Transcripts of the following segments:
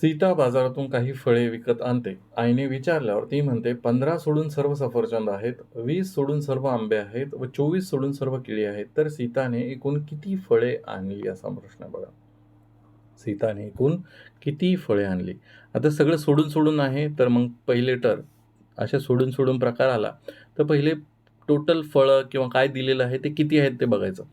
सीता बाजारातून काही फळे विकत आणते. आईने विचारल्यावर ती म्हणते पंधरा सोडून सर्व सफरचंद आहेत वीस सोडून सर्व आंबे आहेत व चोवीस सोडून सर्व केळी आहेत. तर सीताने एकूण किती फळे आणली? असा प्रश्न बघा. सीताने एकूण किती फळे आणली? आता सगळं सोडून सोडून आहे तर मग पहिले टर असे सोडून सोडून प्रकार आला. तर पहिले टोटल फळं किंवा काय दिलेलं आहे ते किती आहेत ते बघायचं.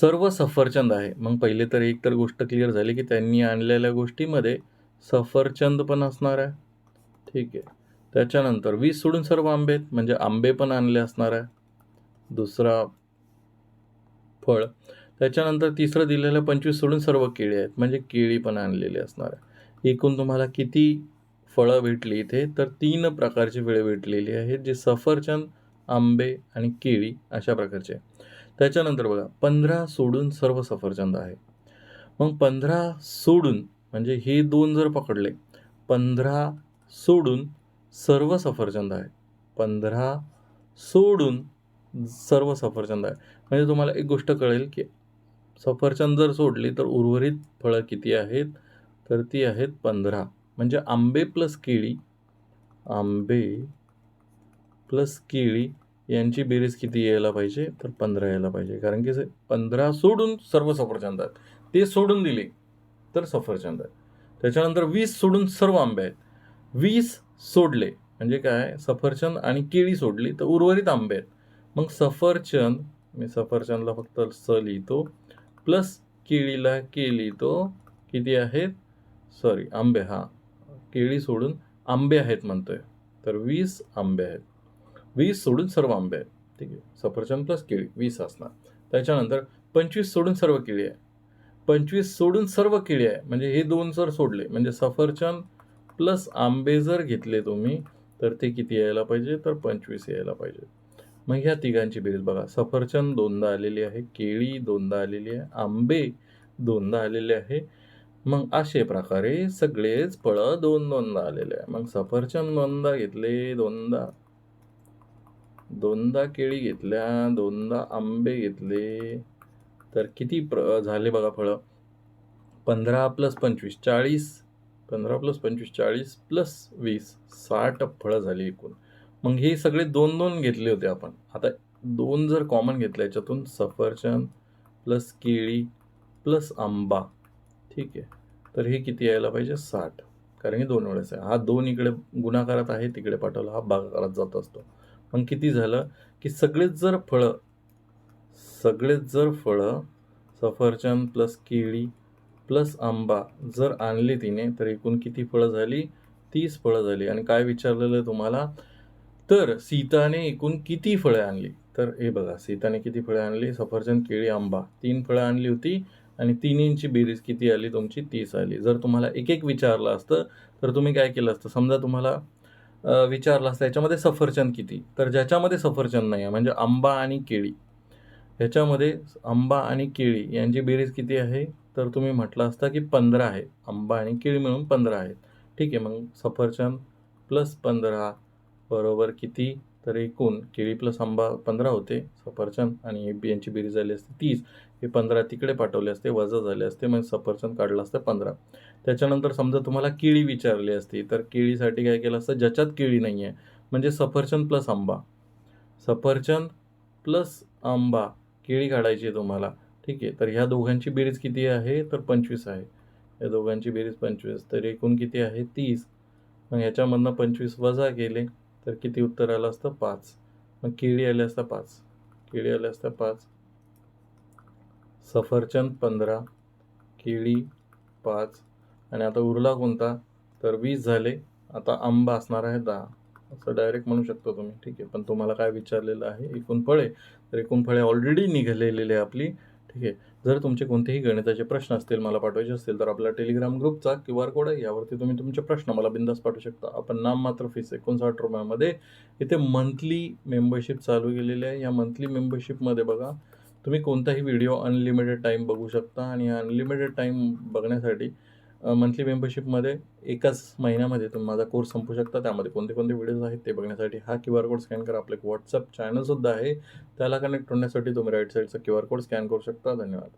सर्व सफरचंद आहे. मग पहिले तर एक तर गोष्ट क्लिअर झाली की त्यांनी आणलेल्या गोष्टीमध्ये सफरचंद पण असणार आहे. ठीक आहे. त्याच्यानंतर वीस सोडून सर्व आंबे आहेत. म्हणजे आंबे पण आणले असणार आहे. दुसरा फळ. त्याच्यानंतर तिसरं दिलेलं पंचवीस सोडून सर्व केळी आहेत. म्हणजे केळी पण आणलेली असणार आहे. एकूण तुम्हाला किती फळं भेटली इथे तर तीन प्रकारची फळे भेटलेली आहेत जे सफरचंद आंबे आणि केळी अशा प्रकारचे आहे. त्याच्यानंतर बघा पंधरा सोडून सर्व सफरचंद आहे. मग पंधरा सोडून म्हणजे हे दोन जर पकडले पंधरा सोडून सर्व सफरचंद आहे पंधरा सोडून सर्व सफरचंद आहे म्हणजे तुम्हाला एक गोष्ट कळेल की सफरचंद जर सोडली तर उर्वरित फळं किती आहेत? तर ती आहेत पंधरा. म्हणजे आंबे प्लस केळी आंबे प्लस केळी यांची बेरीज किती यायला पाहिजे? तर पंधरा यायला पाहिजे. कारण की पंधरा सोडून सर्व सफरचंद आहेत. ते सोडून दिले. तर सफरचंद आहे. त्याच्यानंतर वीस सोडून सर्व आंबे आहेत. वीस सोडले म्हणजे काय? सफरचंद आणि केळी सोडली तर उर्वरित आंबे आहेत. मग सफरचंद मी सफरचंदला फक्त स लिहितो प्लस केळीला के लिहितो किती आहेत? सॉरी आंबे हां. केळी सोडून आंबे आहेत म्हणतोय. तर वीस आंबे आहेत. वीस सोडून सर्व आंबे आहेत. ठीक आहे. सफरचंद प्लस केळी वीस असणार. त्याच्यानंतर पंचवीस सोडून सर्व केळी आहे. पंचवीस सोडून सर्व केळी आहे. म्हणजे हे दोन जर सोडले. म्हणजे सफरचंद प्लस आंबे जर घेतले तुम्ही तर ते किती यायला पाहिजे? तर पंचवीस यायला पाहिजे. मग ह्या तिघांची बेरीज बघा. सफरचंद दोनदा आलेली आहे केळी दोनदा आलेली आहे आंबे दोनदा आलेले आहे. मग असे प्रकारे सगळेच फळं दोन दोनदा आलेले आहे. मग सफरचंद दोनदा घेतले दोनदा. दोनदा केळी घेतल्या दोनदा आंबे घेतले. तर किती प्र झाले बघा फळं? पंधरा प्लस पंचवीस चाळीस पंधरा प्लस पंचवीस चाळीस प्लस वीस साठ फळं झाली एकूण. मग हे सगळे दोन दोन घेतले होते आपण. आता दोन जर कॉमन घेतलं याच्यातून सफरचंद प्लस केळी प्लस आंबा ठीक आहे. तर हे किती यायला पाहिजे? साठ. कारण हे दोन वेळेस आहे. हा दोन इकडे गुणाकारात आहे तिकडे पाठवला हा भागाकारात जात असतो. मग किती झालं? की सगळेच जर फळं सगळेच जर फळं सफरचंद प्लस केळी प्लस आंबा जर आणली तिने तर एकूण किती फळं झाली? तीस फळं झाली. आणि काय विचारलेलं तुम्हाला? तर सीताने एकूण किती फळे आणली? तर हे बघा सीताने किती फळे आणली? सफरचंद केळी आंबा. तीन फळं आणली होती आणि तिन्हींची बेरीज किती आली? तुमची तीस आली. जर तुम्हाला एक एक विचारलं असतं तर तुम्ही काय केलं असतं? समजा तुम्हाला विचारलं असतं याच्यामध्ये सफरचंद किती? तर ज्याच्यामध्ये सफरचंद नाही आहे म्हणजे आंबा आणि केळी. ह्याच्यामध्ये आंबा आणि केळी यांची बेरीज किती आहे? तर तुम्ही म्हटलं असता की पंधरा आहे. आंबा आणि केळी मिळून पंधरा आहेत. ठीक आहे मग सफरचंद प्लस पंधरा बरोबर किती? तर एकूण केळी प्लस आंबा पंधरा होते. सफरचंद आणि यांची बेरीज झाली असते तीस. हे पंधरा तिकडे पाठवले असते वजा झाले असते मग सफरचंद काढलं असतं पंधरा. त्याच्यानंतर समजा तुम्हाला केळी विचारली असती तर केळीसाठी काय केलं असतं? ज्याच्यात केळी नाही आहे म्हणजे सफरचंद प्लस आंबा. सफरचंद प्लस आंबा केळी काढायची तुम्हाला. ठीक आहे. तर ह्या दोघांची बेरीज किती आहे? तर पंचवीस आहे. या दोघांची बेरीज पंचवीस. तर एकूण किती आहे? तीस. मग ह्याच्यामधनं पंचवीस वजा केले तर किती उत्तर आलं असतं? पाच. मग केळी आले असता पाच. केळी आले असता पाच. सफरचंद पंधरा. केळी पाच. आणि आता उरला कोणता? तर वीस झाले. आता आंबा असणार आहे दहा. असं डायरेक्ट म्हणू शकतो तुम्ही. ठीक आहे. पण तुम्हाला काय विचारलेलं आहे? एकूण फळे. तर एकूण फळे ऑलरेडी निघालेली आहे आपली. ठीक आहे. जर तुमचे कोणतेही गणिताचे प्रश्न असतील मला पाठवायचे असतील तर आपला टेलिग्राम ग्रुपचा क्यू आर कोड आहे. यावरती तुम्ही तुमचे प्रश्न मला बिंदास पाठवू शकता. आपण नाम मात्र फीस एकोणसाठ रुपयामध्ये इथे मंथली मेंबरशिप चालू केलेली आहे. या मंथली मेंबरशिपमध्ये बघा तुम्ही कोणताही व्हिडिओ अनलिमिटेड टाईम बघू शकता. आणि अनलिमिटेड टाईम बघण्यासाठी मंथली मेंबरशिपमध्ये एकाच महिन्यामध्ये तुम्ही माझा कोर्स संपू शकता. त्यामध्ये कोणते कोणते व्हिडिओज आहेत ते बघण्यासाठी हा क्यू आर कोड स्कॅन करा. आपलं एक व्हॉट्सअप चॅनलसुद्धा आहे. त्याला कनेक्ट होण्यासाठी तुम्ही राईट साईडचा क्यू आर कोड स्कॅन करू शकता. धन्यवाद.